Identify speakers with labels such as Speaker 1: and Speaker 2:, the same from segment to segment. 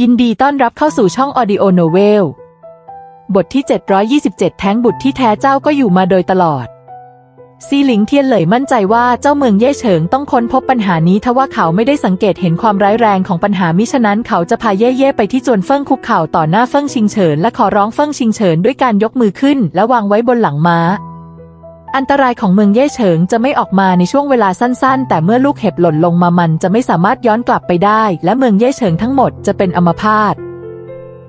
Speaker 1: ยินดีต้อนรับเข้าสู่ช่อง Audio Novel บทที่ 727 แท้งบุตรที่แท้เจ้าก็อยู่มาโดยตลอด ซีหลิงเทียนเหลยมั่นใจว่าเจ้าเมืองเย่เฉิงต้องค้นพบปัญหานี้ทว่าเขาไม่ได้สังเกตเห็นความร้ายแรงของปัญหามิฉะนั้นเขาจะพาเย่เย่ไปที่จวนเฟิ่งคุกเข่าต่อหน้าเฟิ่งชิงเฉินและขอร้องเฟิ่งชิงเฉินด้วยการยกมือขึ้น และวางไว้บนหลังม้า อันตรายของเมืองเย่เฉิงจะไม่ออกมาในช่วงเวลาสั้นๆ แต่เมื่อลูกเห็บหล่นลงมามันจะไม่สามารถย้อนกลับไปได้ และเมืองเย่เฉิงทั้งหมดจะเป็นอัมพาต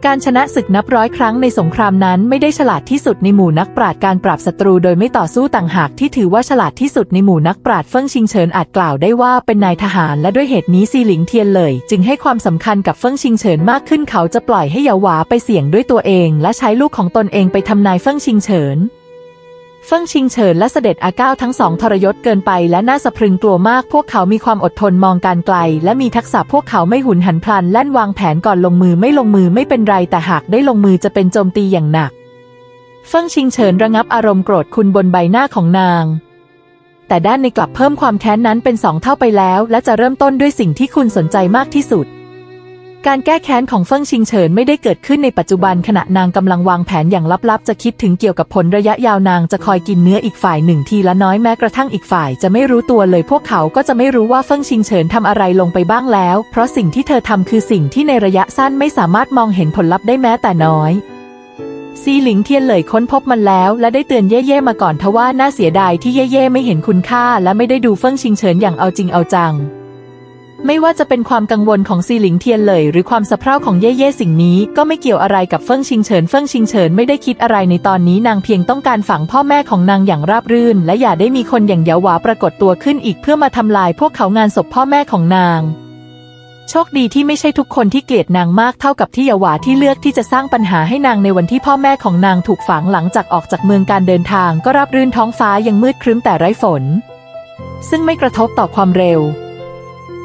Speaker 1: การชนะศึกนับร้อยครั้งในสงครามนั้นไม่ได้ฉลาดที่สุดในหมู่นักปราชญ์การปราบศัตรูโดยไม่ต่อสู้ต่างหากที่ถือว่าฉลาดที่สุดในหมู่นักปราชญ์เฟิ่งชิงเฉินอาจกล่าวได้ว่าเป็นนายทหารและด้วยเหตุนี้ซีหลิงเทียนเลย จึงให้ความสำคัญกับเฟิ่งชิงเฉินมากขึ้นเขาจะปล่อยให้เหยาหวาไปเสี่ยงด้วยตัวเอง และใช้ลูกของตนเองไปทำนายเฟิ่งชิงเฉิน เฟิ่งชิงเฉินและเสด็จอาเก้าทั้งสองทรยศเกินไปและน่าสะพรึงกลัวมากพวกเขามีความอดทนมองการไกล และมีทักษะพวกเขาไม่หุนหันพลันแล่นวางแผนก่อนลงมือไม่ลงมือไม่เป็นไรแต่หากได้ลงมือจะเป็นโจมตีอย่างหนัก เฟิ่งชิงเฉินระงับอารมณ์โกรธคุณบนใบหน้าของนาง แต่ด้านในกลับเพิ่มความแค้นนั้นเป็นสองเท่าไปแล้ว และจะเริ่มต้นด้วยสิ่งที่คุณสนใจมากที่สุด การแก้แค้นของเฟิ่งชิงเฉินไม่ได้เกิดขึ้นในปัจจุบันขณะนางกำลังวางแผนอย่างลับๆ จะคิดถึงเกี่ยวกับผลระยะยาวนางจะคอยกินเนื้ออีกฝ่ายหนึ่งทีละน้อยแม้กระทั่งอีกฝ่ายจะไม่รู้ตัวเลยพวกเขาก็จะไม่รู้ว่าเฟิ่งชิงเฉินทำอะไรลงไปบ้างแล้ว เพราะสิ่งที่เธอทำคือสิ่งที่ในระยะสั้นไม่สามารถมองเห็นผลลัพธ์ได้แม้แต่น้อยซีหลิงเทียนเลยค้นพบมันแล้ว และได้เตือนเย่ๆมาก่อนทว่าน่าเสียดายที่เย่ๆไม่เห็นคุณค่า และไม่ได้ดูเฟิ่งชิงเฉินอย่างเอาจริงเอาจัง ไม่ว่าจะเป็นความกังวลของซีหลิงเทียนเลย หรือความสะเพร่าของเย่เย่สิ่งนี้ก็ไม่เกี่ยวอะไรกับเฟิ่งชิงเฉินเฟิ่งชิงเฉินไม่ได้คิดอะไรในตอนนี้นางเพียงต้องการฝังพ่อแม่ของนางอย่างราบรื่น และอย่าได้มีคนอย่างเยาหวาปรากฏตัวขึ้นอีกเพื่อมาทำลายพวกเขางานศพพ่อแม่ของนาง โชคดีที่ไม่ใช่ทุกคนที่เกลียดนางมากเท่ากับที่เยาหวาที่เลือกที่จะสร้างปัญหาให้นางในวันที่พ่อแม่ของนางถูกฝังหลังจากออกจากเมืองการเดินทาง ก็ราบรื่นท้องฟ้ายังมืดครึ้มแต่ไร้ฝน ซึ่งไม่กระทบต่อความเร็ว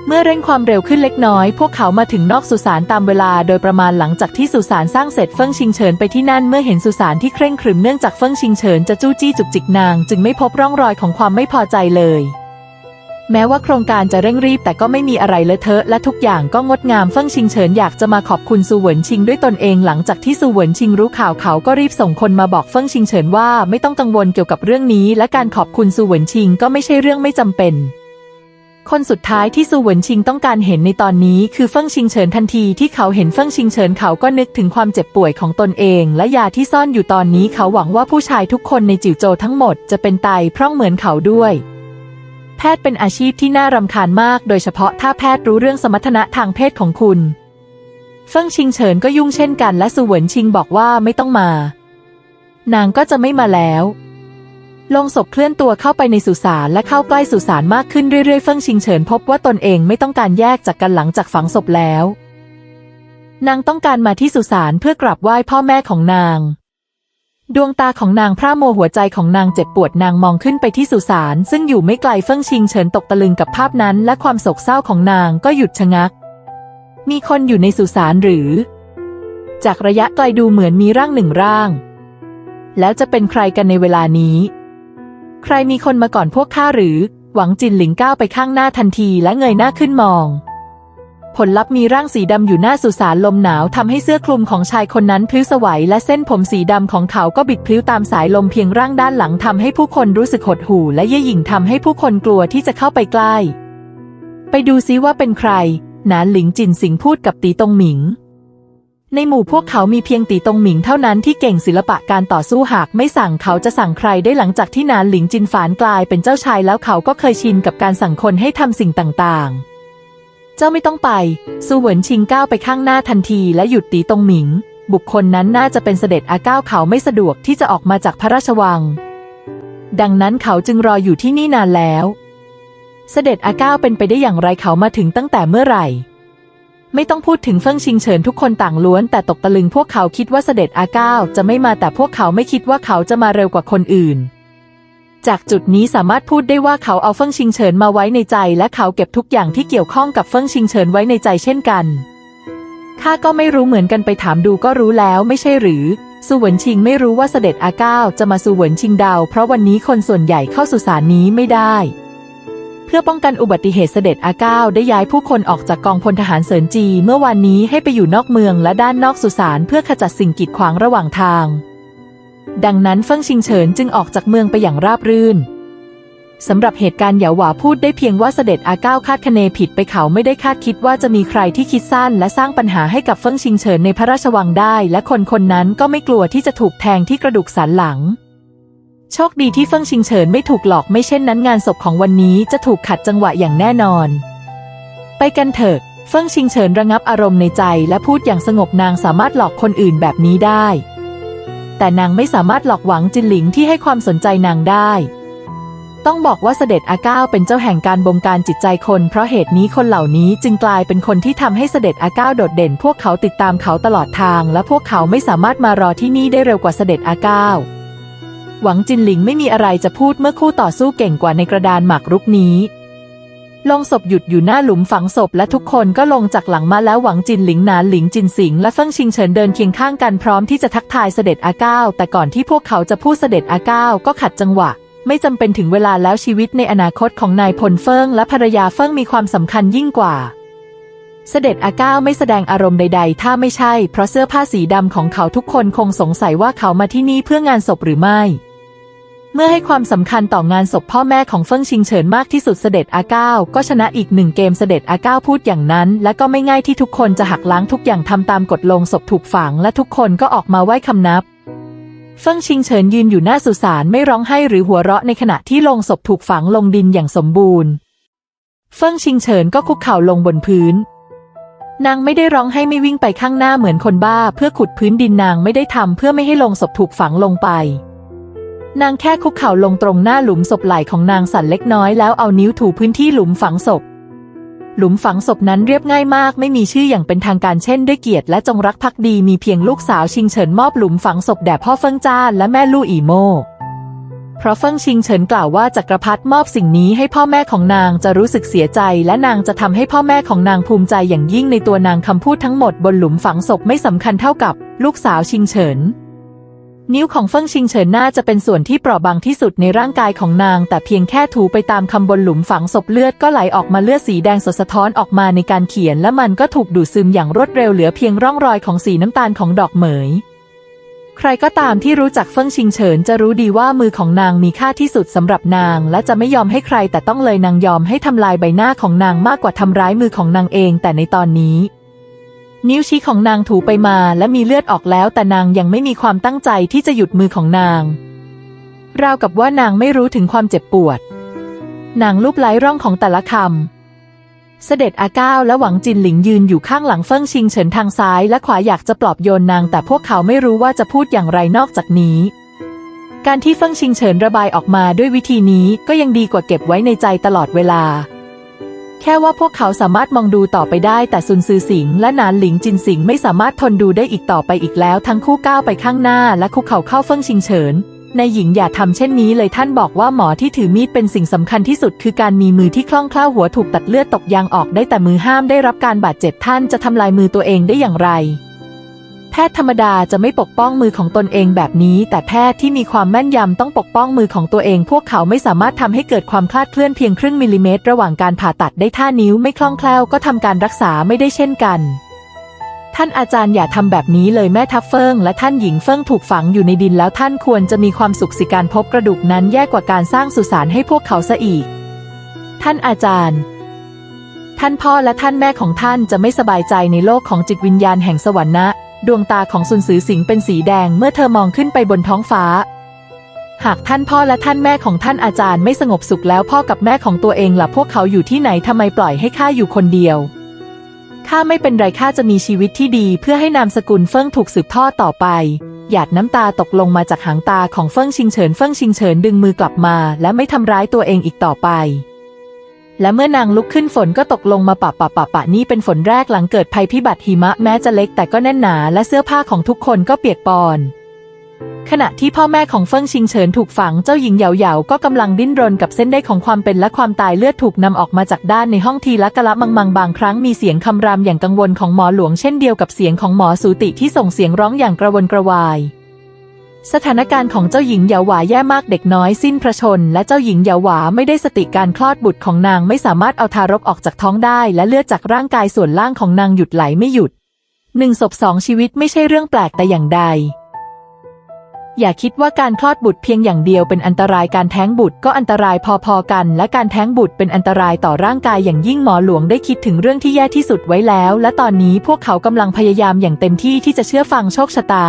Speaker 1: เมื่อเร่งความเร็วขึ้นเล็กน้อย พวกเขามาถึงนอกสุสานตามเวลาโดยประมาณหลังจากที่สุสานสร้างเสร็จเฟิ่งชิงเฉินไปที่นั่นเมื่อเห็นสุสานที่เคร่งครึมเนื่องจากเฟิ่งชิงเฉินจะจู้จี้จุกจิกนาง จึงไม่พบร่องรอยของความไม่พอใจเลย แม้ว่าโครงการจะเร่งรีบแต่ก็ไม่มีอะไรเลอะเทอะและทุกอย่างก็งดงามเฟิ่งชิงเฉินอยากจะมาขอบคุณซูเหวินชิงด้วยตนเองหลังจากที่ซูเหวินชิงรู้ข่าวเขาก็รีบส่งคนมาบอกเฟิ่งชิงเฉินว่าไม่ต้องกังวลเกี่ยวกับเรื่องนี้ และการขอบคุณซูเหวินชิงก็ไม่ใช่เรื่องไม่จำเป็น คนสุดท้ายที่ซูเหวินชิงต้องการเห็นในตอนนี้คือเฟิ่งชิงเฉินทันทีที่เขาเห็นเฟิ่งชิงเฉินเขาก็นึกถึงความเจ็บป่วยของตนเอง และยาที่ซ่อนอยู่ตอนนี้เขาหวังว่าผู้ชายทุกคนในจิ๋วโจวทั้งหมดจะเป็นไตพร่องเหมือนเขาด้วย แพทย์เป็นอาชีพที่น่ารำคาญมาก โดยเฉพาะถ้าแพทย์รู้เรื่องสมรรถนะทางเพศของคุณ เฟิ่งชิงเฉินก็ยุ่งเช่นกันและซูเหวินชิงบอกว่าไม่ต้องมา นางก็จะไม่มาแล้ว ลงศพเคลื่อนตัวเข้าไปในสุสานและเข้าใกล้สุสานมากขึ้นเรื่อยๆ เฟิ่งชิงเฉินพบว่าตนเองไม่ต้องการแยกจากกันหลังจากฝังศพแล้ว นางต้องการมาที่สุสานเพื่อกราบไหว้พ่อแม่ของนาง ดวงตาของนางพร่าโมหัวใจของนางเจ็บปวดนางมองขึ้นไปที่สุสานซึ่งอยู่ไม่ไกลเฟิ่งชิงเฉินตกตะลึงกับภาพนั้น และความโศกเศร้าของนางก็หยุดชะงัก มีคนอยู่ในสุสานหรือ จากระยะไกลดูเหมือนมีร่างหนึ่งร่าง แล้วจะเป็นใครกันในเวลานี้ ใครมีคนมาก่อนพวกข้าหรือ หวังจินหลิงก้าวไปข้างหน้าทันทีและเงยหน้าขึ้นมอง ผลลัพธ์มีร่างสีดำอยู่หน้าสุสานลมหนาวทำให้เสื้อคลุมของชายคนนั้นพลิ้วสวัยและเส้นผมสีดำของเขาก็บิดพลิ้วตามสายลมเพียงร่างด้านหลังทำให้ผู้คนรู้สึกหดหู่และเย่ยหยิ่งทำให้ผู้คนกลัวที่จะเข้าไปใกล้ ไปดูซิว่าเป็นใครหนานหลิงจินสิงพูดกับตีตงหมิง ในหมู่พวกเขามีเพียงตีตงหมิงเท่านั้นที่เก่งศิลปะการต่อสู้หากไม่สั่งเขาจะสั่งใครได้หลังจากที่นานหลิงจินฝานกลายเป็นเจ้าชายแล้วเขาก็เคยชินกับการสั่งคนให้ทำสิ่งต่างๆ เจ้าไม่ต้องไปซูเหวินชิงก้าวไปข้างหน้าทันทีและหยุดตีตงหมิง บุคคลนั้นน่าจะเป็นเสด็จอาก้าวเขาไม่สะดวกที่จะออกมาจากพระราชวัง ดังนั้นเขาจึงรออยู่ที่นี่นานแล้ว เสด็จอาก้าวเป็นไปได้อย่างไรเขามาถึงตั้งแต่เมื่อไหร่ ไม่ต้องพูดถึงเฟิ่งชิงเฉินทุกคนต่างล้วน แต่ตกตะลึงพวกเขาคิดว่าเสด็จอาก้าวจะไม่มาแต่พวกเขาไม่คิดว่าเขาจะมาเร็วกว่าคนอื่น จากจุดนี้สามารถพูดได้ว่าเขาเอาเฟิ่งชิงเฉินมาไว้ในใจ และเขาเก็บทุกอย่างที่เกี่ยวข้องกับเฟิ่งชิงเฉินไว้ในใจเช่นกันข้าก็ไม่รู้เหมือนกันไปถามดูก็รู้แล้วไม่ใช่หรือ สุเหวินชิงไม่รู้ว่าเสด็จอาก้าวจะมาสุเหวินชิงดาว เพราะวันนี้คนส่วนใหญ่เข้าสุสานนี้ไม่ได้ พื่อป้องกันอุบัติเหตุเสด็จอาก้าได้ย้ายผู้คนออกจากกองพลทหารเสรินจี เมื่อวานนี้ให้ไปอยู่นอกเมืองและด้านนอกสุสานเพื่อขจัดสิ่งกีดขวางระหว่างทาง ดังนั้นเฟิ่งชิงเฉินจึงออกจากเมืองไปอย่างราบรื่นสำหรับเหตุการณ์เหยาหวาพูดได้เพียงว่าเสด็จอาก้าคาดคะเนผิดไปเขาไม่ได้คาดคิดว่าจะมีใครที่คิดสั้น และสร้างปัญหาให้กับเฟิ่งชิงเฉินในพระราชวังได้ และคนคนนั้นก็ไม่กลัวที่จะถูกแทงที่กระดูกสันหลัง โชคดีที่เฟิ่งชิงเฉินไม่ถูกหลอกไม่เช่นนั้นงานศพของวันนี้จะถูกขัดจังหวะอย่างแน่นอน ไปกันเถิดเฟิ่งชิงเฉินระงับอารมณ์ในใจและพูดอย่างสงบนางสามารถหลอกคนอื่นแบบนี้ได้ แต่นางไม่สามารถหลอกหวังจินหลิงที่ให้ความสนใจนางได้ ต้องบอกว่าเสด็จอาเก้าเป็นเจ้าแห่งการบงการจิตใจคน เพราะเหตุนี้คนเหล่านี้จึงกลายเป็นคนที่ทำให้เสด็จอาเก้าโดดเด่น พวกเขาติดตามเขาตลอดทาง และพวกเขาไม่สามารถมารอที่นี่ได้เร็วกว่าเสด็จอาเก้า หวังจินหลิงไม่มีอะไรจะพูดเมื่อคู่ต่อสู้เก่งกว่าในกระดานหมากรุกนี้ลงศพหยุดอยู่หน้าหลุมฝังศพและทุกคนก็ลงจากหลังมาแล้วหวังจินหลิงนานหลิงจินสิงและเฟิ่งชิงเฉินเดินเคียงข้างกันพร้อมที่จะทักทายเสด็จอาเก้าแต่ก่อนที่พวกเขาจะพูดเสด็จอาเก้าก็ขัดจังหวะ ไม่จำเป็นถึงเวลาแล้วชีวิตในอนาคตของนายพลเฟิงและภรรยาเฟิงมีความสำคัญยิ่งกว่า เสด็จอาเก้าไม่แสดงอารมณ์ใด ๆ ถ้าไม่ใช่ เพราะเสื้อผ้าสีดำของเขาทุกคนคงสงสัยว่าเขามาที่นี่เพื่องานศพหรือไม่ เมื่อให้ความสำคัญต่องานศพพ่อแม่ของเฟิ่งชิงเฉินมากที่สุดเสด็จอาเก้าก็ชนะอีกหนึ่งเกมเสด็จอาเก้าพูดอย่างนั้น และก็ไม่ง่ายที่ทุกคนจะหักล้างทุกอย่างทำตามกฎลงศพถูกฝัง และทุกคนก็ออกมาไหว้คำนับ เฟิ่งชิงเฉินยืนอยู่หน้าสุสานไม่ร้องไห้หรือหัวเราะในขณะที่ลงศพถูกฝังลงดินอย่างสมบูรณ์ เฟิ่งชิงเฉินก็คุกเข่าลงบนพื้นนางไม่ได้ร้องให้ไม่วิ่งไปข้างหน้าเหมือนคนบ้า เพื่อขุดพื้นดินนางไม่ได้ทำเพื่อไม่ให้ลงศพถูกฝังลงไป นางแค่คุกเข่าลงตรงหน้าหลุมศพไหล่ของนางสันเล็กน้อยแล้วเอานิ้วถูพื้นที่หลุมฝังศพ หลุมฝังศพนั้นเรียบง่ายมากไม่มีชื่ออย่างเป็นทางการเช่นด้วยเกียรติและจงรักภักดีมีเพียงลูกสาวชิงเฉินมอบหลุมฝังศพแด่พ่อเฟิงจ้านและแม่ลู่อีโมเพราะเฟิงชิงเฉินกล่าวว่าจักรพรรดิมอบสิ่งนี้ให้พ่อแม่ของนางจะรู้สึกเสียใจ และนางจะทำให้พ่อแม่ของนางภูมิใจอย่างยิ่งในตัวนางคำพูดทั้งหมดบนหลุมฝังศพไม่สำคัญเท่ากับ ลูกสาวชิงเฉิน นิ้วของเฟิ่งชิงเฉินน่าจะเป็นส่วนที่เปราะบางที่สุดในร่างกายของนาง แต่เพียงแค่ถูไปตามคำบนหลุมฝังศพเลือดก็ไหลออกมาเลือดสีแดงสดสะท้อนออกมาในการเขียน และมันก็ถูกดูดซึมอย่างรวดเร็วเหลือเพียงร่องรอยของสีน้ำตาลของดอกเหมย ใครก็ตามที่รู้จักเฟิ่งชิงเฉินจะรู้ดีว่ามือของนางมีค่าที่สุดสำหรับนาง และจะไม่ยอมให้ใครแต่ต้องเลยนางยอมให้ทำลายใบหน้าของนางมากกว่าทำร้ายมือของนางเอง แต่ในตอนนี้ นิ้วชี้ของนางถูไปมาและมีเลือดออกแล้ว แต่นางยังไม่มีความตั้งใจที่จะหยุดมือของนาง ราวกับว่านางไม่รู้ถึงความเจ็บปวด นางลูบไล้ร่องของแต่ละคำ เสด็จอาก้าวและหวังจินหลิงยืนอยู่ข้างหลังเฟิ่งชิงเฉินทางซ้ายและขวาอยากจะปลอบโยนนาง แต่พวกเขาไม่รู้ว่าจะพูดอย่างไรนอกจากนี้ การที่เฟิ่งชิงเฉินระบายออกมาด้วยวิธีนี้ก็ยังดีกว่าเก็บไว้ในใจตลอดเวลา แค่ว่าพวกเขาสามารถมองดูต่อไปได้ แต่ซุนซือสิงและนานหลิงจินสิงไม่สามารถทนดูได้อีกต่อไปอีกแล้ว ทั้งคู่ก้าวไปข้างหน้าและคุกเข่าเข้าเฟิ่งชิงเฉินนายหญิงอย่าทำเช่นนี้เลยท่านบอกว่าหมอที่ถือมีดเป็นสิ่งสำคัญที่สุด คือการมีมือที่คล่องแคล่วหัวถูกตัดเลือดตกยางออกได้แต่มือห้ามได้รับการบาดเจ็บท่านจะทำลายมือตัวเองได้อย่างไร แพทย์ธรรมดาจะไม่ปกป้องมือของตนเองแบบนี้ แต่แพทย์ที่มีความแม่นยำต้องปกป้องมือของตัวเอง พวกเขาไม่สามารถทำให้เกิดความคลาดเคลื่อนเพียงครึ่งมิลลิเมตร ระหว่างการผ่าตัดได้ท่านิ้วไม่คล่องแคล่วก็ทำการรักษาไม่ได้เช่นกันท่านอาจารย์อย่าทำแบบนี้เลยแม่ทัพเฟิงและท่านหญิงเฟิงถูกฝังอยู่ในดินแล้วท่านควรจะมีความสุขสิการพบกระดูกนั้นแย่กว่าการสร้างสุสานให้พวกเขาซะอีก ท่านอาจารย์ ท่านพ่อและท่านแม่ของท่านจะไม่สบายใจในโลกของจิตวิญญาณแห่งสวรรค์นะ ดวงตาของซุนซือสิงเป็นสีแดงเมื่อเธอมองขึ้นไปบนท้องฟ้า หากท่านพ่อและท่านแม่ของท่านอาจารย์ไม่สงบสุขแล้วพ่อกับแม่ของตัวเองล่ะพวกเขาอยู่ที่ไหนทำไมปล่อยให้ข้าอยู่คนเดียวข้าไม่เป็นไรข้าจะมีชีวิตที่ดีเพื่อให้นามสกุลเฟิ่งถูกสืบทอดต่อไป หยาดน้ำตาตกลงมาจากหางตาของเฟิ่งชิงเฉินเฟิ่งชิงเฉินดึงมือกลับมา และไม่ทำร้ายตัวเองอีกต่อไป และเมื่อนางลุกขึ้นฝนก็ตกลงมาปะปะปะปะนี่เป็นฝนแรกหลังเกิดภัยพิบัติหิมะแม้จะเล็กแต่ก็แน่นหนาและเสื้อผ้าของทุกคนก็เปียกปอนขณะที่พ่อแม่ของเฟิ่งชิงเฉินถูกฝังเจ้าหญิงเหยาเหยาก็กำลังดิ้นรนกับเส้นได้ของความเป็นและความตายเลือดถูกนำออกมาจากด้านในห้องทีละกะละมังมังบางครั้งมีเสียงคำรามอย่างกังวลของหมอหลวงเช่นเดียวกับเสียงของหมอสูติที่ส่งเสียงร้องอย่างกระวนกระวาย สถานการณ์ของเจ้าหญิงเหยาหวาแย่มากเด็กน้อยสิ้นพระชน และเจ้าหญิงเหยาหวาไม่ได้สติการคลอดบุตรของนางไม่สามารถเอาทารกออกจากท้องได้ และเลือดจากร่างกายส่วนล่างของนางหยุดไหลไม่หยุดหนึ่งศพสองชีวิตไม่ใช่เรื่องแปลกแต่อย่างใด อย่าคิดว่าการคลอดบุตรเพียงอย่างเดียวเป็นอันตรายการแท้งบุตรก็อันตรายพอๆกัน และการแท้งบุตรเป็นอันตรายต่อร่างกายอย่างยิ่งหมอหลวงได้คิดถึงเรื่องที่แย่ที่สุดไว้แล้ว และตอนนี้พวกเขากำลังพยายามอย่างเต็มที่ที่จะเชื่อฟังโชคชะตา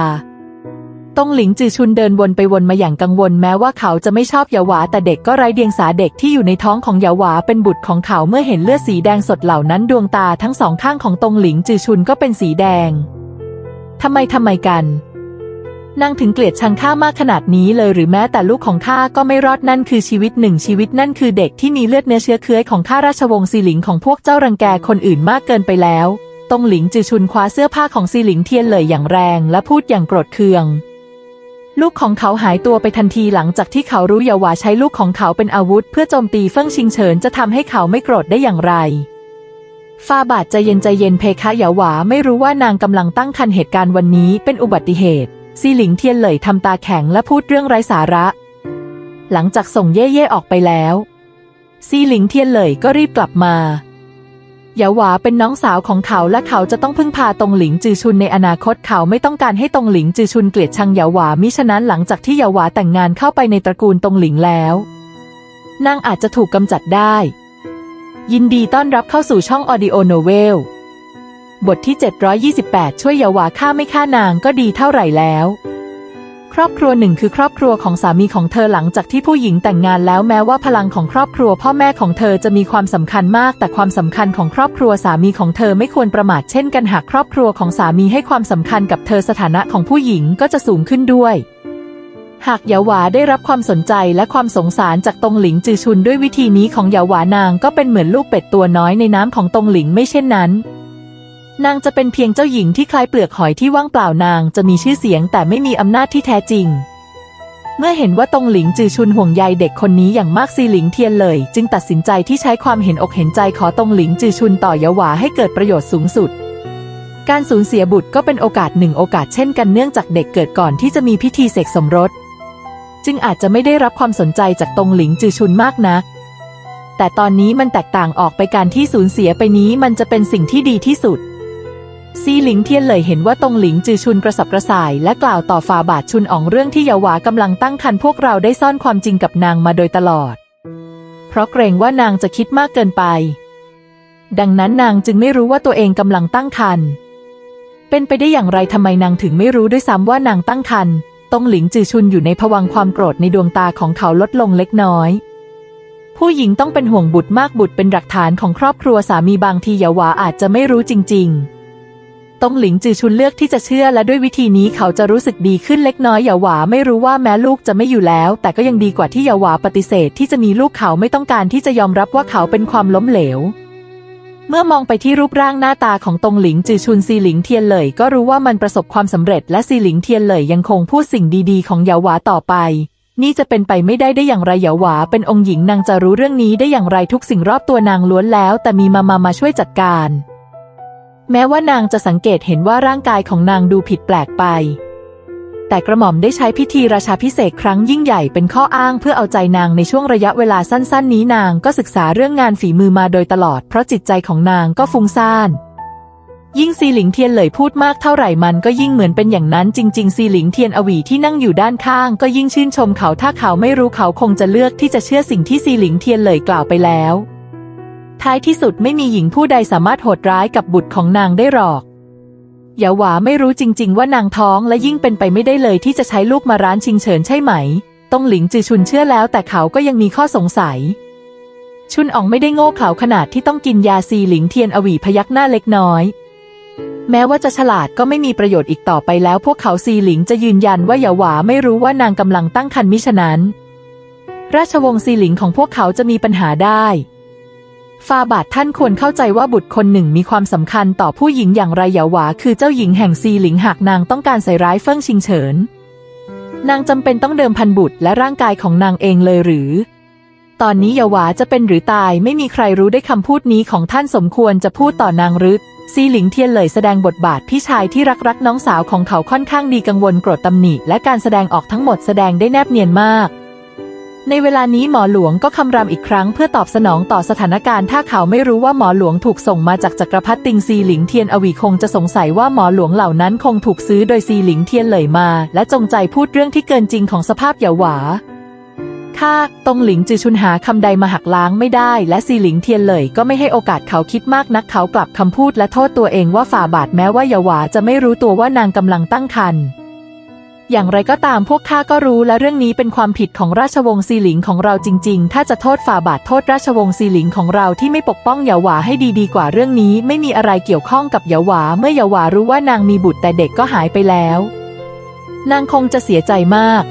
Speaker 1: ตงหลิงจือชุนเดินวนไปวนมาอย่างกังวลแม้ว่าเขาจะไม่ชอบเหยาหวาแต่เด็กก็ไร้เดียงสาเด็กที่อยู่ในท้องของเหยาหวาเป็นบุตรของเขาเมื่อเห็นเลือดสีแดงสดเหล่านั้นดวงตาทั้งสองข้างของตงหลิงจือชุนก็เป็นสีแดงทำไมทำไมกันนางถึงเกลียดชังข้ามากขนาดนี้เลยหรือแม้แต่ลูกของข้าก็ไม่รอดนั่นคือชีวิตหนึ่งชีวิตนั่นคือเด็กที่มีเลือดเนื้อเชื้อเคื้อของข้าราชวงศ์ซีหลิงของพวกเจ้ารังแกคนอื่นมากเกินไปแล้วตงหลิงจือชุนคว้าเสื้อผ้าของซีหลิงเทียนเลยอย่างแรงและพูดอย่างโกรธเคือง ลูกของเขาหายตัวไปทันทีหลังจากที่เขารู้เยาหวาใช้ลูกของเขาเป็นอาวุธ เพื่อโจมตีเฟิ่งชิงเฉินจะทำให้เขาไม่โกรธได้อย่างไรฟาบาทใจเย็นใจเย็นเพคะเหยาหวาไม่รู้ว่านางกำลังตั้งคันเหตุการณ์วันนี้เป็นอุบัติเหตุ ซีหลิงเทียนเหลยทำตาแข็งและพูดเรื่องไร้สาระ หลังจากส่งเย่เย่ออกไปแล้ว ซีหลิงเทียนเหลยก็รีบกลับมา หยาหวาเป็นน้องสาวของเขาและเขาจะต้องพึ่งพาตงหลิงจือชุนในอนาคตเขาไม่ต้องการให้ตงหลิงจือชุนเกลียดชังเหยาหวามิฉะนั้นหลังจากที่เหยาหวาแต่งงานเข้าไปในตระกูลตงหลิงแล้วนางอาจจะถูกกำจัดได้ ยินดีต้อนรับเข้าสู่ช่อง Audio Novel บทที่ 728 ช่วยเยาหวาฆ่าไม่ฆ่านางก็ดีเท่าไหร่แล้ว ครอบครัวหนึ่งคือครอบครัวของสามีของเธอหลังจากที่ผู้หญิงแต่งงานแล้วแม้ว่าพลังของครอบครัวพ่อแม่ของเธอจะมีความสำคัญมาก แต่ความสำคัญของครอบครัวสามีของเธอไม่ควรประมาทเช่นกันหากครอบครัวของสามีให้ความสำคัญกับเธอสถานะของผู้หญิงก็จะสูงขึ้นด้วยหากเหยาหวาได้รับความสนใจและความสงสารจากตงหลิงจือชุนด้วยวิธีนี้ของเหยาหวานางก็เป็นเหมือนลูกเป็ดตัวน้อยในน้ำของตงหลิงไม่เช่นนั้น นางจะเป็นเพียงเจ้าหญิงที่คล้ายเปลือกหอยที่ว่างเปล่านางจะมีชื่อเสียงแต่ไม่มีอำนาจที่แท้จริง เมื่อเห็นว่าตงหลิงจือชุนห่วงใยเด็กคนนี้อย่างมากซีหลิงเทียนเลย จึงตัดสินใจที่ใช้ความเห็นอกเห็นใจขอตงหลิงจือชุนต่อเยาหวาให้เกิดประโยชน์สูงสุด การสูญเสียบุตรก็เป็นโอกาสหนึ่งโอกาสเช่นกันเนื่องจากเด็กเกิดก่อนที่จะมีพิธีเสกสมรส จึงอาจจะไม่ได้รับความสนใจจากตงหลิงจือชุนมากนักแต่ตอนนี้มันแตกต่างออกไปการที่สูญเสียไปนี้มันจะเป็นสิ่งที่ดีที่สุด ซีหลิงเทียนเลยเห็นว่าตรงหลิงจือชุนกระสับกระส่าย และกล่าวต่อฟาบาทชุนอ๋องเรื่องที่เยาวากำลังตั้งคันพวกเราได้ซ่อนความจริงกับนางมาโดยตลอด เพราะเกรงว่านางจะคิดมากเกินไป ดังนั้นนางจึงไม่รู้ว่าตัวเองกำลังตั้งครรภ์เป็นไปได้อย่างไรทำไมนางถึงไม่รู้ด้วยซ้ำว่านางตั้งครรภ์ตงหลิงจือชุนอยู่ในภวังความโกรธในดวงตาของเขาลดลงเล็กน้อยผู้หญิงต้องเป็นห่วงบุตรมากบุตรเป็นหลักฐานของครอบครัวสามีบางทีเยาวาอาจจะไม่รู้จริง ๆ ตงหลิงจือชุนเลือกที่จะเชื่อและด้วยวิธีนี้เขาจะรู้สึกดีขึ้นเล็กน้อยเยาหวาไม่รู้ว่าแม้ลูกจะไม่อยู่แล้ว แต่ก็ยังดีกว่าที่เยาหวาปฏิเสธที่จะมีลูกเขาไม่ต้องการที่จะยอมรับว่าเขาเป็นความล้มเหลว เมื่อมองไปที่รูปร่างหน้าตาของตงหลิงจือชุนซีหลิงเทียนเหลยก็รู้ว่ามันประสบความสำเร็จและซีหลิงเทียนเหลยยังคงพูดสิ่งดีๆ ของเยาหวาต่อไปนี่จะเป็นไปไม่ได้ได้อย่างไรเยาหวาเป็นองค์หญิงนางจะรู้เรื่องนี้ได้อย่างไรทุกสิ่งรอบตัวนางล้วนแล้ว แต่มีมามามาช่วยจัดการ แม้ว่านางจะสังเกตเห็นว่าร่างกายของนางดูผิดแปลกไป แต่กระหม่อมได้ใช้พิธีราชาพิเศษครั้งยิ่งใหญ่เป็นข้ออ้างเพื่อเอาใจนางในช่วงระยะเวลาสั้น ๆ นี้นางก็ศึกษาเรื่องงานฝีมือมาโดยตลอด เพราะจิตใจของนางก็ฟุ้งซ่าน ยิ่งซีหลิงเทียนเหลยพูดมากเท่าไหร่มันก็ยิ่งเหมือนเป็นอย่างนั้นจริง ๆ ซีหลิงเทียนอวีที่นั่งอยู่ด้านข้าง ก็ยิ่งชื่นชมเขาถ้าเขาไม่รู้เขาคงจะเลือกที่จะเชื่อสิ่งที่ซีหลิงเทียนเหลยกล่าวไปแล้ว ท้ายที่สุดไม่มีหญิงผู้ใดสามารถโหดร้ายกับบุตรของนางได้หรอกอย่าหวาไม่รู้จริง ๆ ว่านางท้องและยิ่งเป็นไปไม่ได้เลยที่จะใช้ลูกมาร้านชิงเฉินใช่ไหม ต้องหลิงจือชุนเชื่อแล้วแต่เขาก็ยังมีข้อสงสัย ชุนอ๋องไม่ได้โง่เขลาขนาดที่ต้องกินยาซีหลิงเทียนอวีพยักหน้าเล็กน้อย แม้ว่าจะฉลาดก็ไม่มีประโยชน์อีกต่อไปแล้ว พวกเขาซีหลิงจะยืนยันว่าอย่าหวาไม่รู้ว่านางกำลังตั้งครรภ์มิฉะนั้น ราชวงศ์ซีหลิงของพวกเขาจะมีปัญหาได้ ฟาบาทท่านควรเข้าใจว่าบุตรคนหนึ่งมีความสำคัญต่อผู้หญิงอย่างไรเหยาหวา คือเจ้าหญิงแห่งซีหลิงหากนางต้องการใส่ร้ายเฟิ่งชิงเฉิน นางจำเป็นต้องเดิมพันบุตรและร่างกายของนางเองเลยหรือ ตอนนี้เหยาหวาจะเป็นหรือตายไม่มีใครรู้ได้คำพูดนี้ของท่านสมควรจะพูดต่อนางรือซีหลิงเทียนเลยแสดงบทบาทพี่ชายที่รักรักน้องสาวของเขาค่อนข้างดีกังวลโกรธตำหนิและการแสดงออกทั้งหมดแสดงได้แนบเนียนมาก ในเวลานี้หมอหลวงก็คำรามอีกครั้งเพื่อตอบสนองต่อสถานการณ์ ถ้าเขาไม่รู้ว่าหมอหลวงถูกส่งมาจากจักรพรรดิติงซีหลิงเทียนอวีคงจะสงสัยว่าหมอหลวงเหล่านั้นคงถูกซื้อโดยซีหลิงเทียนเลยมา และจงใจพูดเรื่องที่เกินจริงของสภาพเหยาหวาข้าตงหลิงจือชุนหาคำใดมาหักล้างไม่ได้ และซีหลิงเทียนเลยก็ไม่ให้โอกาสเขาคิดมากนักเขากลับคำพูดและโทษตัวเองว่าฝ่าบาทแม้ว่าเยาหวาจะไม่รู้ตัวว่านางกำลังตั้งครรภ์ อย่างไรก็ตามพวกข้าก็รู้และเรื่องนี้เป็นความผิดของราชวงศ์ซีหลิงของเราจริง ๆ ถ้าจะโทษฝ่าบาทโทษราชวงศ์ซีหลิงของเราที่ไม่ปกป้องเหยาหวาให้ดีดีกว่าเรื่องนี้ ไม่มีอะไรเกี่ยวข้องกับเหยาหวา เมื่อเหยาหวารู้ว่านางมีบุตรแต่เด็กก็หายไปแล้ว นางคงจะเสียใจมาก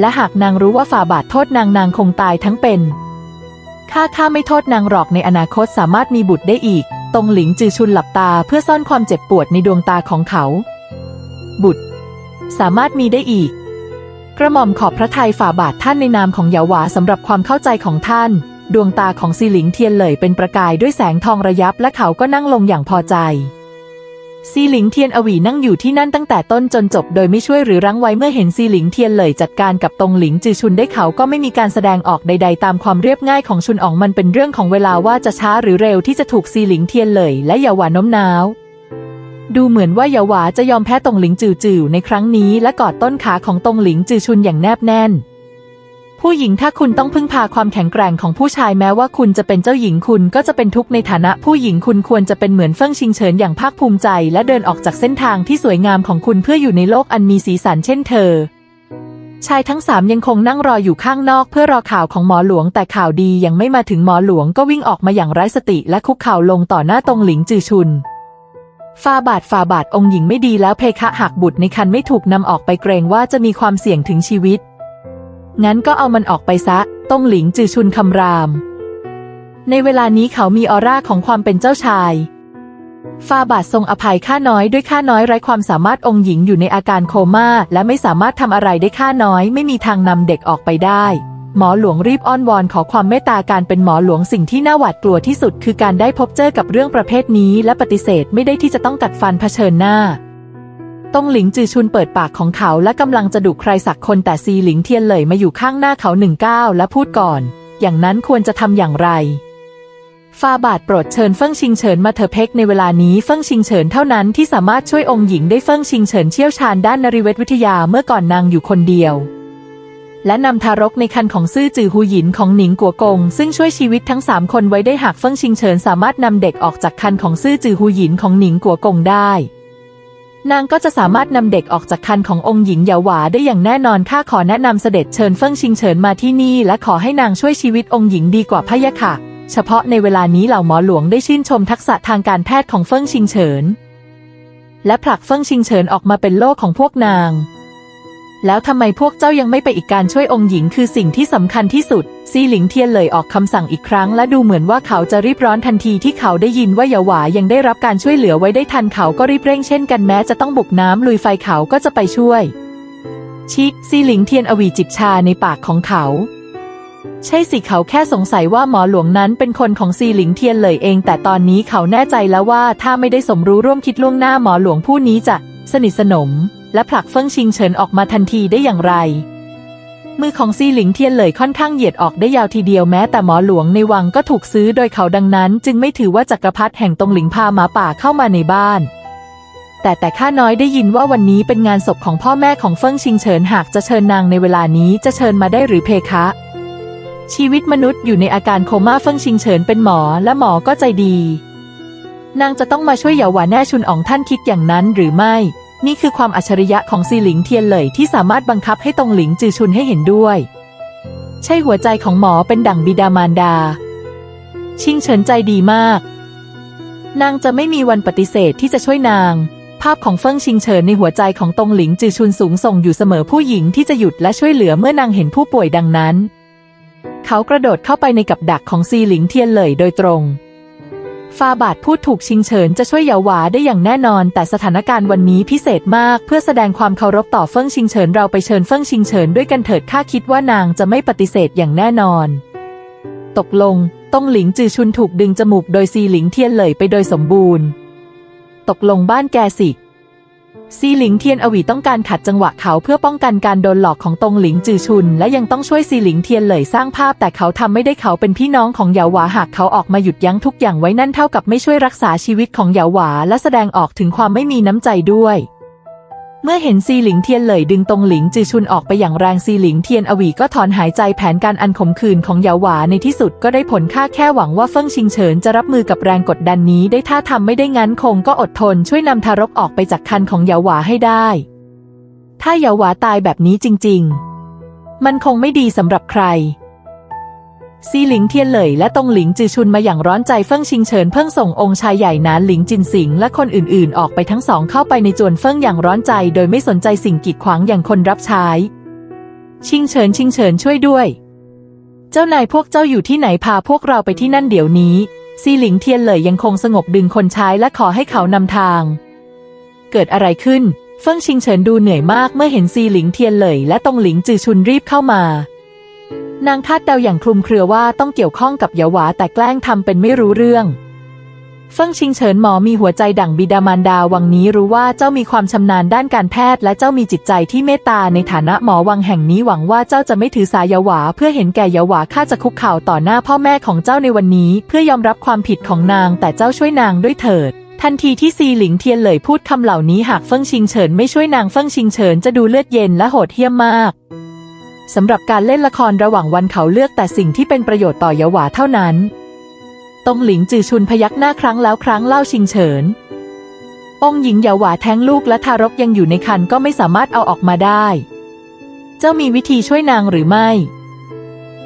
Speaker 1: และหากนางรู้ว่าฝ่าบาทโทษนางนางคงตายทั้งเป็นข้าข้าไม่โทษนางหรอกในอนาคตสามารถมีบุตรได้อีก ตรงหลิงจือชุนหลับตาเพื่อซ่อนความเจ็บปวดในดวงตาของเขา บุตร สามารถมีได้อีก กระหม่อมขอบพระทัยฝ่าบาทท่านในนามของเหยาหวาสำหรับความเข้าใจของท่าน ดวงตาของซีหลิงเทียนเหลยเป็นประกายด้วยแสงทองระยับและเขาก็นั่งลงอย่างพอใจซีหลิงเทียนอวีนั่งอยู่ที่นั่นตั้งแต่ต้นจนจบโดยไม่ช่วยหรือรั้งไว้เมื่อเห็นซีหลิงเทียนเหลยจัดการกับตงหลิงจือชุนได้เขาก็ไม่มีการแสดงออกใด ๆ ตามความเรียบง่ายของชุนอ๋องมันเป็นเรื่องของเวลาว่าจะช้าหรือเร็วที่จะถูกซีหลิงเทียนเหลยและเยาหวาโน้มน้าว ดูเหมือนว่าเยาหวาจะยอมแพ้ตงหลิงจือจือในครั้งนี้และกอดต้นขาของตงหลิงจือชุนอย่างแนบแน่น ผู้หญิงถ้าคุณต้องพึ่งพาความแข็งแกร่งของผู้ชายแม้ว่าคุณจะเป็นเจ้าหญิงคุณก็จะเป็นทุกข์ในฐานะผู้หญิงคุณควรจะเป็นเหมือนเฟิ่งชิงเฉินอย่างภาคภูมิใจ และเดินออกจากเส้นทางที่สวยงามของคุณเพื่ออยู่ในโลกอันมีสีสันเช่นเธอชายทั้งสามยังคงนั่งรออยู่ข้างนอกเพื่อรอข่าวของหมอหลวงแต่ข่าวดียังไม่มาถึงหมอหลวงก็วิ่งออกมาอย่างไร้สติและคุกเข่าลงต่อหน้าตรงหลิงจือชุน ฟาบาทฟาบาทองค์หญิงไม่ดีแล้วเพคะหากบุตรในคันไม่ถูกนำออกไปเกรงว่าจะมีความเสี่ยงถึงชีวิต งั้นก็เอามันออกไปซะ ต้งหลิงจือชุนคำราม ในเวลานี้เขามีออร่าของความเป็นเจ้าชาย ฟาบาททรงอภัยข้าน้อยด้วยข้าน้อยไร้ความสามารถองค์หญิงอยู่ในอาการโคม่าและไม่สามารถทำอะไรได้ข้าน้อย ไม่มีทางนำเด็กออกไปได้ หมอหลวงรีบอ้อนวอนขอความเมตตาการเป็นหมอหลวงสิ่งที่น่าหวาดกลัวที่สุด คือการได้พบเจอกับเรื่องประเภทนี้ และปฏิเสธไม่ได้ที่จะต้องกัดฟันเผชิญหน้าต้งหลิงจือชุนเปิดปากของเขาและกำลังจะดุใครสักคนแต่ซีหลิงเทียนเลยมาอยู่ข้างหน้าเขาหนึ่งก้าวและพูดก่อน อย่างนั้นควรจะทำอย่างไรฟาบาทโปรดเชิญเฟิ่งชิงเฉินมาเถอเพกในเวลานี้เฟิ่งชิงเฉินเท่านั้นที่สามารถช่วยองค์หญิงได้เฟิ่งชิงเฉินเชี่ยวชาญด้านนริเวศวิทยาเมื่อก่อนนางอยู่คนเดียว และนำทารกในคันของซื่อจือหูหยินของหนิงกัวกง ซึ่งช่วยชีวิตทั้งสามคนไว้ได้หากเฟิ่งชิงเฉินสามารถนำเด็กออกจากคันของซื่อจือหูหยินของหนิงกัวกงได้ นางก็จะสามารถนำเด็กออกจากคันขององค์หญิงเหยาหวาได้อย่างแน่นอนข้าขอแนะนำเสด็จเชิญเฟิ่งชิงเฉินมาที่นี่ และขอให้นางช่วยชีวิตองค์หญิงดีกว่าพะยะค่ะ เฉพาะในเวลานี้เหล่าหมอหลวงได้ชื่นชมทักษะทางการแพทย์ของเฟิ่งชิงเฉินและผลักเฟิ่งชิงเฉินออกมาเป็นโลกของพวกนาง แล้วทำไมพวกเจ้ายังไม่ไปอีกการช่วยองค์หญิงคือสิ่งที่สำคัญที่สุด ซีหลิงเทียนเลยออกคำสั่งอีกครั้ง และดูเหมือนว่าเขาจะรีบร้อนทันทีที่เขาได้ยินว่าเหยาหวายังได้รับการช่วยเหลือไว้ได้ทันเขาก็รีบเร่งเช่นกันแม้จะต้องบุกน้ำลุยไฟเขาก็จะไปช่วย ชิซีหลิงเทียนอวีจิบชาในปากของเขา ใช่สิเขาแค่สงสัยว่าหมอหลวงนั้นเป็นคนของซีหลิงเทียนเลยเอง แต่ตอนนี้เขาแน่ใจแล้วว่าถ้าไม่ได้สมรู้ร่วมคิดล่วงหน้าหมอหลวงผู้นี้จะสนิทสนม และผลักเฟิ่งชิงเฉินออกมาทันทีได้อย่างไร มือของซีหลิงเทียนเลยค่อนข้างเหยียดออกได้ยาวทีเดียวแม้แต่หมอหลวงในวังก็ถูกซื้อโดยเขาดังนั้น จึงไม่ถือว่าจักรพรรดิแห่งตงหลิงพาหมาป่าเข้ามาในบ้าน แต่แต่ข้าน้อยได้ยินว่าวันนี้เป็นงานศพของพ่อแม่ของเฟิ่งชิงเฉินหากจะเชิญนางในเวลานี้จะเชิญมาได้หรือเพคะชีวิตมนุษย์อยู่ในอาการโคม่าเฟิ่งชิงเฉินเป็นหมอและหมอก็ใจดี นางจะต้องมาช่วยเหยาหวาแน่ชุนอ๋องท่านคิดอย่างนั้นหรือไม่ นี่คือความอัจฉริยะของซีหลิงเทียนเลยที่สามารถบังคับให้ตงหลิงจือชุนให้เห็นด้วย ใช่หัวใจของหมอเป็นดั่งบิดามารดา ชิงเฉินใจดีมาก นางจะไม่มีวันปฏิเสธที่จะช่วยนาง ภาพของเฟิ่งชิงเฉินในหัวใจของตงหลิงจือชุนสูงส่งอยู่เสมอผู้หญิงที่จะหยุดและช่วยเหลือเมื่อนางเห็นผู้ป่วยดังนั้น เขากระโดดเข้าไปในกับดักของซีหลิงเทียนเลยโดยตรง ฟาบาทพูดถูกชิงเฉินจะช่วยเหยาหวาได้อย่างแน่นอน แต่สถานการณ์วันนี้พิเศษมาก เพื่อแสดงความเคารพต่อเฟิ่งชิงเฉินเราไปเชิญเฟิ่งชิงเฉินด้วยกันเถิดข้าคิดว่านางจะไม่ปฏิเสธอย่างแน่นอน ตกลงต้องหลิงจือชุนถูกดึงจมูกโดยซีหลิงเทียนเลยไปโดยสมบูรณ์ ตกลงบ้านแกสิ ซีหลิงเทียนอวีต้องการขัดจังหวะเขาเพื่อป้องกันการโดนหลอกของตงหลิงจือชุน และยังต้องช่วยซีหลิงเทียนเหลยสร้างภาพ แต่เขาทำไม่ได้เขาเป็นพี่น้องของเหยาหวาหากเขาออกมาหยุดยั้งทุกอย่างไว้นั่นเท่ากับไม่ช่วยรักษาชีวิตของเหยาหวาและแสดงออกถึงความไม่มีน้ำใจด้วย เมื่อเห็นซีหลิงเทียนเหลยดึงตรงหลิงจือชุนออกไปอย่างแรงซีหลิงเทียนอวีก็ถอนหายใจแผนการอันขมขื่นของเยาหวาในที่สุดก็ได้ผลค่าแค่หวังว่าเฟิ่งชิงเฉินจะรับมือกับแรงกดดันนี้ได้ถ้าทำไม่ได้งั้นคงก็อดทนช่วยนำทารกออกไปจากคันของเยาหวาให้ได้ ถ้าเยาหวาตายแบบนี้จริง ๆ มันคงไม่ดีสำหรับใคร ซีหลิงเทียนเหลยและตงหลิงจือชุนมาอย่างร้อนใจเฟิ่งชิงเฉินเพิ่งส่งองค์ชายใหญ่นานหลิงจินสิงและคนอื่นๆ ออกไปทั้งสองเข้าไปในจวนเฟิ่งอย่างร้อนใจ โดยไม่สนใจสิ่งกีดขวางอย่างคนรับใช้ ชิงเฉินชิงเฉินช่วยด้วย เจ้านายพวกเจ้าอยู่ที่ไหนพาพวกเราไปที่นั่นเดี๋ยวนี้ซีหลิงเทียนเหลยยังคงสงบดึงคนใช้และขอให้เขานำทาง เกิดอะไรขึ้น เฟิ่งชิงเฉินดูเหนื่อยมากเมื่อเห็นซีหลิงเทียนเหลยและตงหลิงจือชุนรีบเข้ามา นางคาดเดาอย่างคลุมเครือว่าต้องเกี่ยวข้องกับเหยาหวาแต่แกล้งทำเป็นไม่รู้เรื่องเฟิ่งชิงเฉินหมอมีหัวใจดั่งบิดามารดาวังนี้รู้ว่าเจ้ามีความชำนาญด้านการแพทย์ และเจ้ามีจิตใจที่เมตตาในฐานะหมอวังแห่งนี้หวังว่าเจ้าจะไม่ถือสาเยาหวา เพื่อเห็นแก่เยาหวาข้าจะคุกเข่าต่อหน้าพ่อแม่ของเจ้าในวันนี้ เพื่อยอมรับความผิดของนาง แต่เจ้าช่วยนางด้วยเถิด ทันทีที่ซีหลิงเทียนเหลยพูดคำเหล่านี้หากเฟิ่งชิงเฉินไม่ช่วยนางเฟิ่งชิงเฉินจะดูเลือดเย็นและโหดเหี้ยมมาก สำหรับการเล่นละครระหว่างวันเขาเลือกแต่สิ่งที่เป็นประโยชน์ต่อเยาหวาเท่านั้น ตงหลิงจือชุนพยักหน้าครั้งแล้วครั้งเล่าชิงเฉิน องหญิงเยาหวาแท้งลูกและทารกยังอยู่ในครรภ์ก็ไม่สามารถเอาออกมาได้ เจ้ามีวิธีช่วยนางหรือไม่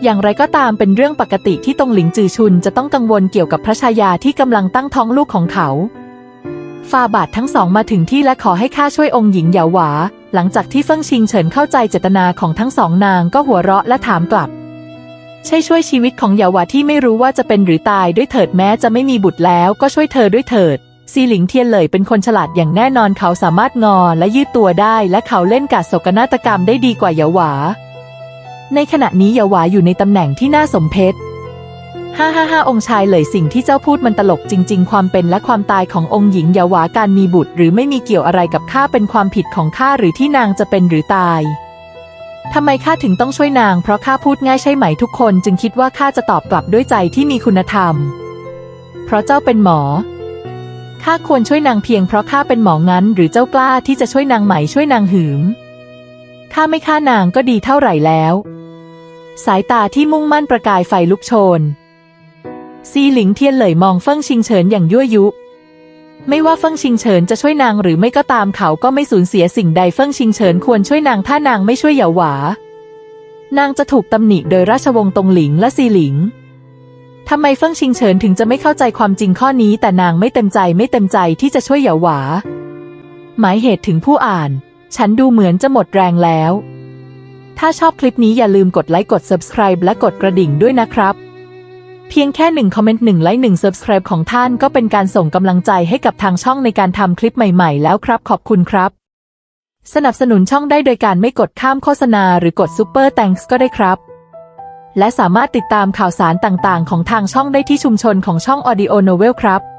Speaker 1: อย่างไรก็ตามเป็นเรื่องปกติที่ตงหลิงจือชุนจะต้องกังวลเกี่ยวกับพระชายาที่กำลังตั้งท้องลูกของเขาฟาบาททั้งสองมาถึงที่และขอให้ข้าช่วยองค์หญิงเยาหวา หลังจากที่เฟิ่งชิงเฉินเข้าใจเจตนาของทั้งสองนางก็หัวเราะและถามกลับ ใช่ช่วยชีวิตของเยาหวาที่ไม่รู้ว่าจะเป็นหรือตายด้วยเถิดแม้จะไม่มีบุตรแล้วก็ช่วยเธอด้วยเถิดซีหลิงเทียนเลยเป็นคนฉลาดอย่างแน่นอนเขาสามารถงอและยืดตัวได้และเขาเล่นการศกนาฏกรรมได้ดีกว่าเยาหวา ในขณะนี้เยาหวาอยู่ในตำแหน่งที่น่าสมเพช ห้าห้าห้าองค์ชายเลยสิ่งที่เจ้าพูดมันตลกจริง ๆ ความเป็นและความตายขององค์หญิงเยาหวาการมีบุตร หรือไม่มีเกี่ยวอะไรกับข้าเป็นความผิดของข้าหรือที่นางจะเป็นหรือตายทำไมข้าถึงต้องช่วยนาง เพราะข้าพูดง่ายใช่ไหมทุกคน จึงคิดว่าข้าจะตอบกลับด้วยใจที่มีคุณธรรม เพราะเจ้าเป็นหมอข้าควรช่วยนางเพียงเพราะข้าเป็นหมองั้น หรือเจ้ากล้าที่จะช่วยนางไหมช่วยนางหืมข้าไม่ฆ่านางก็ดีเท่าไหร่แล้ว สายตาที่มุ่งมั่นประกายไฟลุกโชน ซีหลิงเทียนเหลยมองเฟิ่งชิงเฉินอย่างยั่วยุ ไม่ว่าเฟิ่งชิงเฉินจะช่วยนางหรือไม่ก็ตามเขาก็ไม่สูญเสียสิ่งใดเฟิ่งชิงเฉินควรช่วยนางถ้านางไม่ช่วยเหยาหวา นางจะถูกตำหนิโดยราชวงศ์ตงหลิงและซีหลิงทำไมเฟิ่งชิงเฉินถึงจะไม่เข้าใจความจริงข้อนี้ แต่นางไม่เต็มใจไม่เต็มใจที่จะช่วยเหยาหวา หมายเหตุถึงผู้อ่าน ฉันดูเหมือนจะหมดแรงแล้ว ถ้าชอบคลิปนี้อย่าลืมกดไลค์กด subscribe และกดกระดิ่งด้วยนะครับ เพียงแค่หนึ่งคอมเมนต์หนึ่งไลค์หนึ่ง subscribe ของท่านก็เป็นการส่งกำลังใจให้กับทางช่องในการทำคลิปใหม่ๆ แล้วครับขอบคุณครับ สนับสนุนช่องได้โดยการไม่กดข้ามโฆษณาหรือกด Super Thanks ก็ได้ครับ และสามารถติดตามข่าวสารต่างๆ ของทางช่องได้ที่ชุมชนของช่อง Audio Novel ครับ